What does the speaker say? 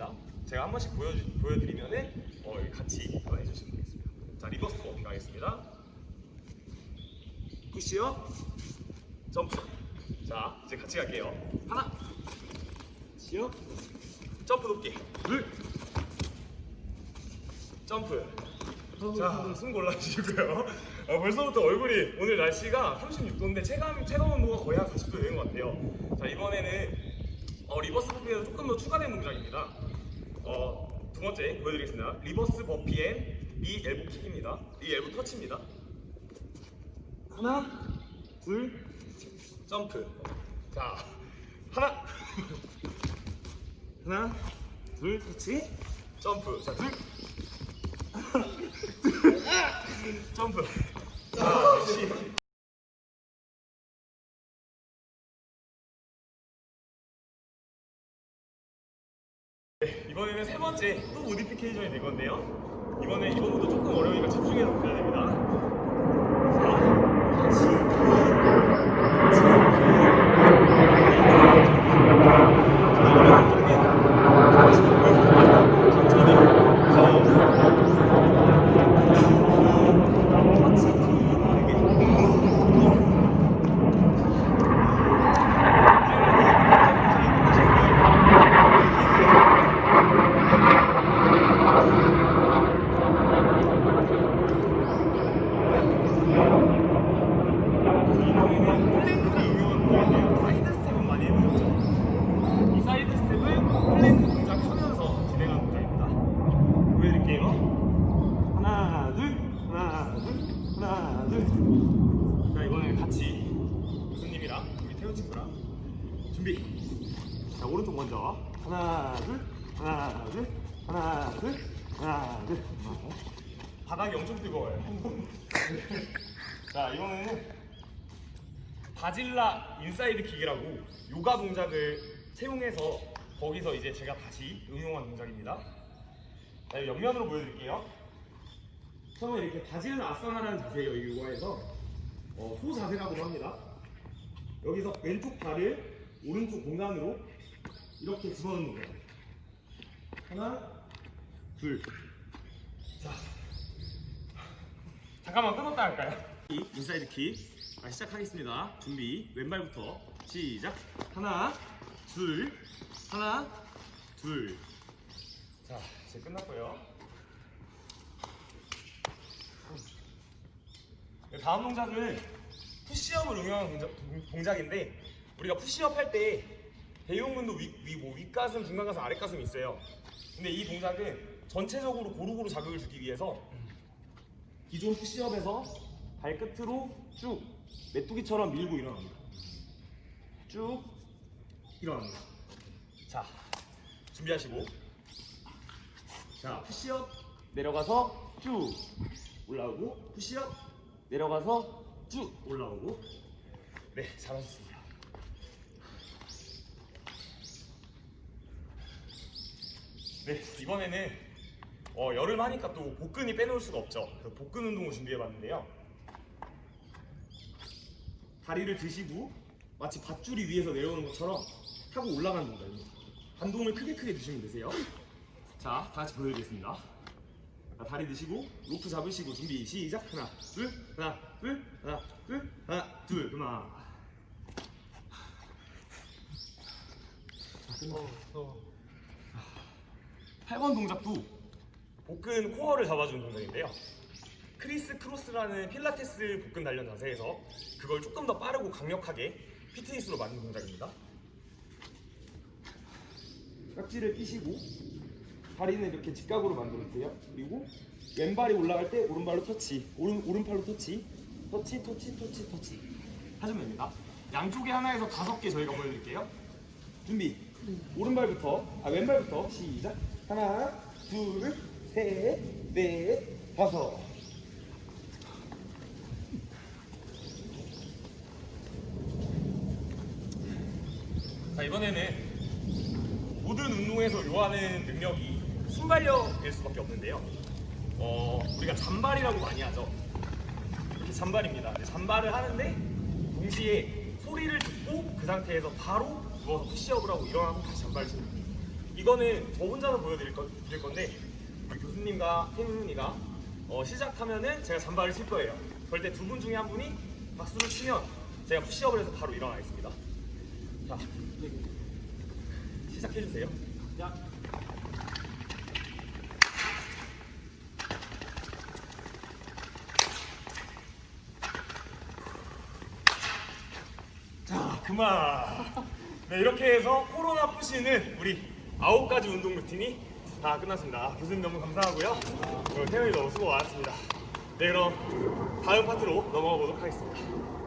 됩니다. 제가 한 번씩 보여 보여드리면은 어, 같이 또 해주시면 되겠습니다. 자 리버스 워킹 가겠습니다. 푸시업, 점프. 자 이제 같이 갈게요. 하나, 시업, 점프 높게. 둘, 점프. 자, 숨 골라주시고요. 어, 벌써부터 얼굴이 오늘 날씨가 36도인데 체감 체감 온도가 거의 한 40도 되는 것 같아요. 자 이번에는 어, 리버스 버피에서 조금 더 추가된 동작입니다. 어, 두 번째 보여드리겠습니다. 리버스 버피 앤리 엘보 킥입니다. 리 엘보 터치입니다. 하나, 둘, 점프. 자, 하나, 하나, 둘, 터치, 점프. 자, 둘, 점프. 자, 역시. 이번에는 세 번째 또 모디피케이션이 될 건데요. 이번에 이번부터 조금 어려우니까 집중해서 보셔야 됩니다. 자, 같이. 플랭크를 이용한 사이드 스텝은 많이 해보셨죠? 이 사이드 스텝은 플랭크 동작 하면서 진행하는 동작입니다. 보여드릴게요. 하나, 둘, 하나, 둘, 하나, 둘. 자, 이번에 같이 교수님이랑 우리 태훈 친구랑 준비. 자, 오른쪽 먼저. 하나, 둘, 하나, 둘, 하나, 둘, 하나, 둘. 바닥이 엄청 뜨거워요. 자, 이거는 바질라 인사이드 킥이라고 요가 동작을 채용해서 거기서 이제 제가 다시 응용한 동작입니다. 자, 옆면으로 보여드릴게요. 처음에 이렇게 바질라 아사나라는 자세예요. 이 요가에서 어, 소 자세라고 합니다. 여기서 왼쪽 발을 오른쪽 공간으로 이렇게 집어넣는 거예요. 하나, 둘. 자, 잠깐만 끊었다 할까요? 이 인사이드 킥. 자, 시작하겠습니다. 준비. 왼발부터 시작. 하나, 둘, 하나, 둘. 자, 이제 끝났고요. 네, 다음 동작은 푸시업을 동작, 동작인데 우리가 푸시업 할 때 대흉근도 위, 위, 뭐 윗가슴, 중간가슴, 아랫가슴이 있어요. 근데 이 동작은 전체적으로 고루고루 자극을 주기 위해서 기존 푸시업에서 발끝으로 쭉 메뚜기처럼 밀고 일어납니다. 쭉 일어납니다. 자, 준비하시고 자, 푸시업 내려가서 쭉 올라오고 푸시업 내려가서 쭉 올라오고 네, 잘하셨습니다. 네, 이번에는 어, 여름 하니까 또 복근이 빼놓을 수가 없죠. 그래서 복근 운동을 준비해봤는데요. 다리를 드시고 마치 밧줄이 위에서 내려오는 것처럼 타고 올라가는 동작입니다. 반동을 크게 크게 드시면 되세요. 자, 다 같이 보여드리겠습니다. 자, 다리 드시고 로프 잡으시고 준비 시작 하나 둘 하나 둘 하나 둘 하나 둘 하나 어, 8번 동작도 복근 코어를 잡아주는 동작인데요. 크리스 크로스라는 필라테스 복근 단련 자세에서 그걸 조금 더 빠르고 강력하게 피트니스로 만든 동작입니다. 깍지를 끼시고 다리는 이렇게 직각으로 만들어주세요. 그리고 왼발이 올라갈 때 오른발로 터치, 오른 오른팔로 터치, 터치, 터치, 터치, 터치 하시면 됩니다. 양쪽에 하나에서 다섯 개 저희가 보여드릴게요. 준비. 오른발부터, 아 왼발부터 시작. 하나, 둘, 셋, 넷, 다섯. 자 이번에는 모든 운동에서 요하는 능력이 순발력일 수밖에 없는데요. 어, 우리가 잔발이라고 많이 하죠. 이렇게 잔발입니다. 잔발을 하는데 동시에 소리를 듣고 그 상태에서 바로 누워서 푸시업을 하고 일어나서 다시 잔발을 거예요. 이거는 저 혼자서 보여드릴 거, 드릴 건데 교수님과 태민이가 어, 시작하면은 제가 잠바를 칠 거예요. 그럴 때 두 분 중에 한 분이 박수를 치면 제가 푸시업을 해서 바로 일어나겠습니다. 자, 시작해 주세요. 자. 자, 그만. 네, 이렇게 해서 코로나 푸시는 우리 아홉 가지 운동 루틴이 다 끝났습니다. 교수님 너무 감사하고요. 그리고 태연이 너무 수고 많았습니다. 네, 그럼 다음 파트로 넘어가 보도록 하겠습니다.